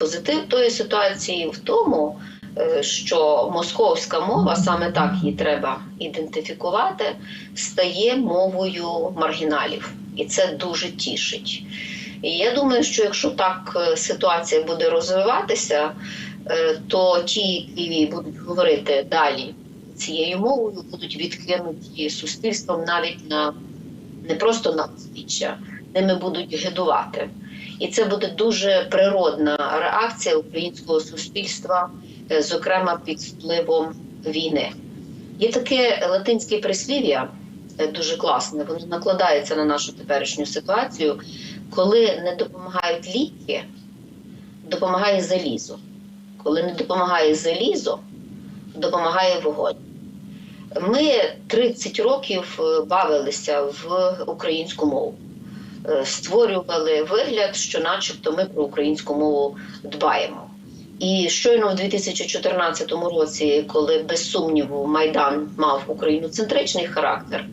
Позитив тої ситуації в тому, е, що московська мова, саме так її треба ідентифікувати, стає мовою маргіналів, і це дуже тішить. І я думаю, що якщо так е, ситуація буде розвиватися, е, то ті, які будуть говорити далі цією мовою, будуть відкинуті суспільством навіть на не просто на узбіччя, ними будуть гидувати. І це буде дуже природна реакція українського суспільства, е, зокрема під впливом війни. Є таке латинське прислів'я, е, дуже класне, воно накладається на нашу теперішню ситуацію. Коли не допомагають ліки, допомагає залізо. Коли не допомагає залізо, допомагає вогонь. Ми 30 років е, бавилися в українську мову, створювали вигляд, що, начебто, ми про українську мову дбаємо. І щойно в 2014 році, коли без сумніву Майдан мав україноцентричний характер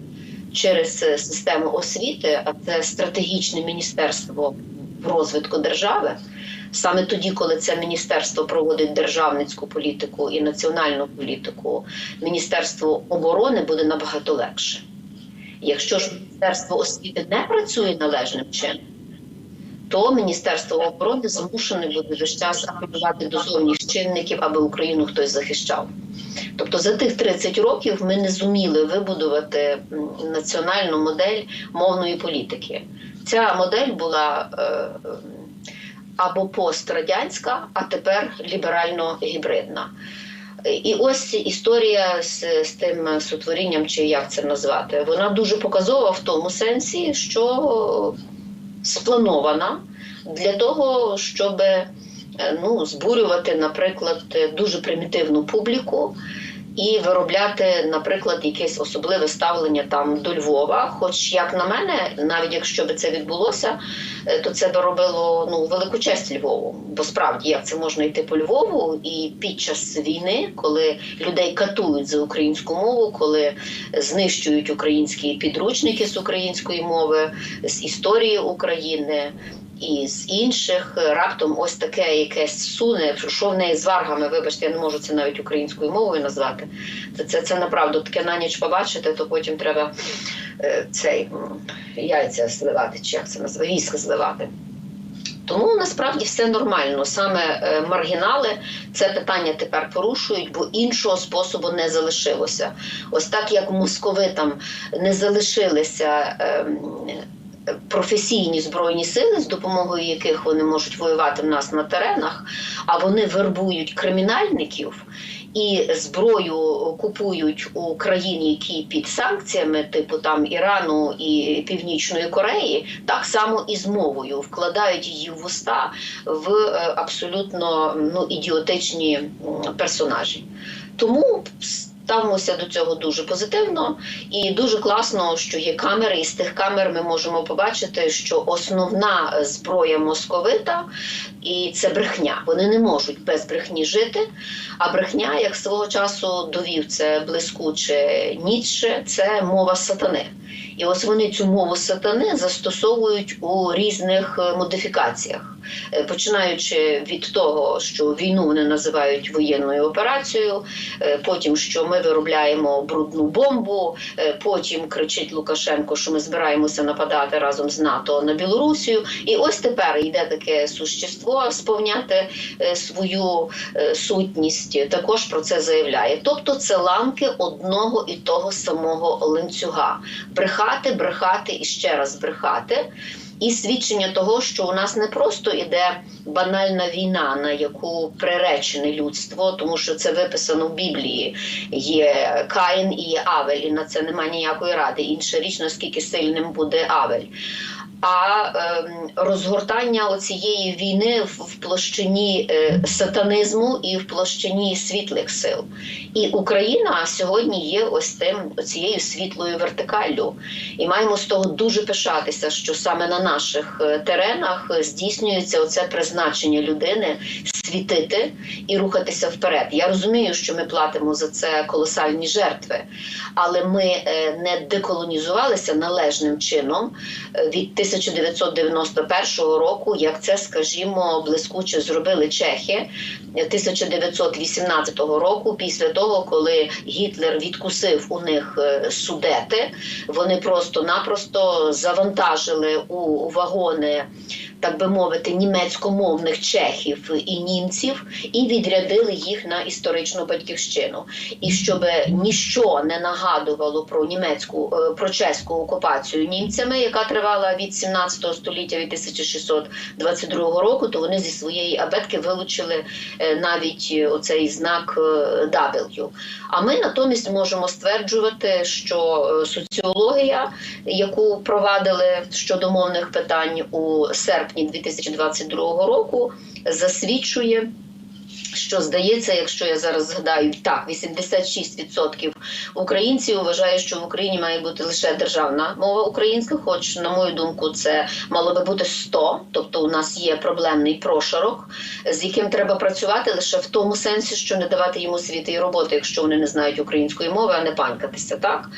через е, систему освіти, а це стратегічне міністерство розвитку держави. Саме тоді, коли це міністерство проводить державницьку політику і національну політику, міністерство оборони буде набагато легше. Якщо ж міністерство освіти не працює належним чином, то Міністерство оборони змушене буде весь час апелювати до зовнішніх чинників, аби Україну хтось захищав. Тобто за тих 30 років ми не зуміли вибудувати національну модель мовної політики. Ця модель була е, або пострадянська, а тепер ліберально-гібридна. І ось історія з, з тим сотворінням, чи як це назвати, вона дуже показова в тому сенсі, що спланована для того, щоб е, ну, збурювати, наприклад, дуже примітивну публіку і виробляти, наприклад, якесь особливе ставлення там до Львова. Хоч, як на мене, навіть якщо би це відбулося, е, то це би робило ну, велику честь Львову. Бо справді як це можна йти по Львову і під час війни, коли людей катують за українську мову, коли знищують українські підручники з української мови, з історії України. І з інших раптом ось таке якесь суне, що в неї з варгами, вибачте, я не можу це навіть українською мовою назвати. Це це, це направду таке на ніч побачити, то потім треба е, цей яйця зливати, чи як це називає, віск зливати. Тому насправді все нормально. Саме е, маргінали це питання тепер порушують, бо іншого способу не залишилося. Ось так як московитам не залишилися. ем, Професійні збройні сили, з допомогою яких вони можуть воювати в нас на теренах, а вони вербують кримінальників і зброю купують у країн, які під санкціями, типу там Ірану і Північної Кореї, так само і з мовою вкладають її в уста в е, абсолютно ну, ідіотичні персонажі. Тому ставимося до цього дуже позитивно і дуже класно, що є камери, і з тих камер ми можемо побачити, що основна зброя московита і це брехня. Вони не можуть без брехні жити. А брехня, як свого часу довів це блискуче нічше, це мова сатани. І ось вони цю мову сатани застосовують у різних е, модифікаціях, Е, починаючи від того, що війну вони називають воєнною операцією, е, потім що ми виробляємо брудну бомбу, потім кричить Лукашенко, що ми збираємося нападати разом з НАТО на Білорусію. І ось тепер йде таке существо сповняти свою сутність. Також про це заявляє. Тобто це ланки одного і того самого ланцюга. Брехати, брехати і ще раз брехати. І свідчення того, що у нас не просто іде банальна війна, на яку приречене людство, тому що це виписано в Біблії. Є Каїн і є Авель, і на це немає ніякої ради. Інша річ, наскільки сильним буде Авель. А ем, розгортання оцієї війни в, площині е, сатанизму і в площині світлих сил. І Україна сьогодні є ось тим цією світлою вертикаллю. І маємо з того дуже пишатися, що саме на наших е, теренах е, здійснюється оце призначення людини світити і рухатися вперед. Я розумію, що ми платимо за це колосальні жертви, але ми не деколонізувалися належним чином від тих 1991 року, як це, скажімо, блискуче зробили чехи 1918 року, після того, коли Гітлер відкусив у них е, судети, вони просто-напросто завантажили у вагони. Так би мовити, німецькомовних чехів і німців, і відрядили їх на історичну батьківщину. І щоб ніщо не нагадувало про німецьку е, про чеську окупацію німцями, яка тривала від 17 століття від 1622 року, то вони зі своєї абетки вилучили е, навіть е, оцей знак W. А ми натомість можемо стверджувати, що соціологія, яку провадили щодо мовних питань у серпні 2022 року, засвідчує. Що здається, якщо я зараз згадаю, так 86% українців вважає, що в Україні має бути лише державна мова українська. Хоч, на мою думку, це мало би бути 100, тобто у нас є проблемний прошарок, з яким треба працювати лише в тому сенсі, що не давати йому світи і роботи, якщо вони не знають української мови, а не панькатися, так.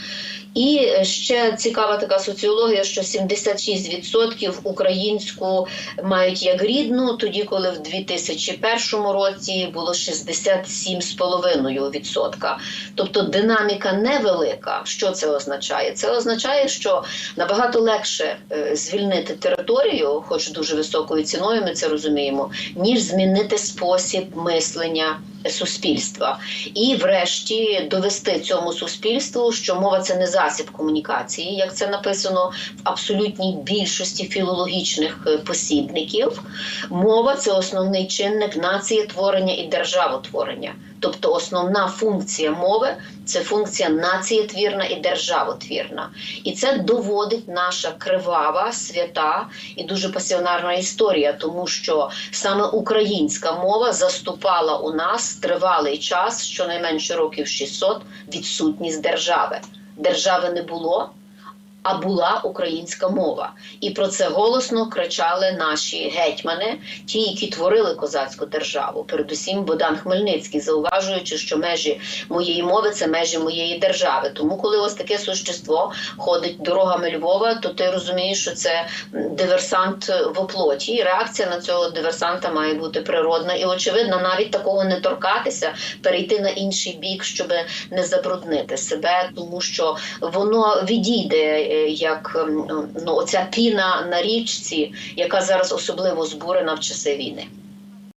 І ще цікава така соціологія, що 76% українську мають як рідну, тоді коли в 2001 році було 67,5%. Тобто динаміка невелика. Що це означає? Це означає, що набагато легше е, звільнити територію, хоч дуже високою ціною, ми це розуміємо, ніж змінити спосіб мислення суспільства. І, врешті, довести цьому суспільству, що мова це не засіб комунікації, як це написано в абсолютній більшості філологічних е, посібників. Мова це основний чинник націєтворення і державотворення. Тобто основна функція мови це функція націєтвірна і державотвірна. І це доводить наша кривава, свята і дуже пасіонарна історія, тому що саме українська мова заступала у нас тривалий час, щонайменше років 600, відсутність держави. Держави не було. А була українська мова, і про це голосно кричали наші гетьмани, ті, які творили козацьку державу. Передусім, Богдан Хмельницький, зауважуючи, що межі моєї мови це межі моєї держави. Тому, коли ось таке существо ходить дорогами Львова, то ти розумієш, що це диверсант в оплоті. І реакція на цього диверсанта має бути природна і очевидно, навіть такого не торкатися, перейти на інший бік, щоб не забруднити себе, тому що воно відійде як ем, ну, оця піна на річці, яка зараз особливо збурена в часи війни.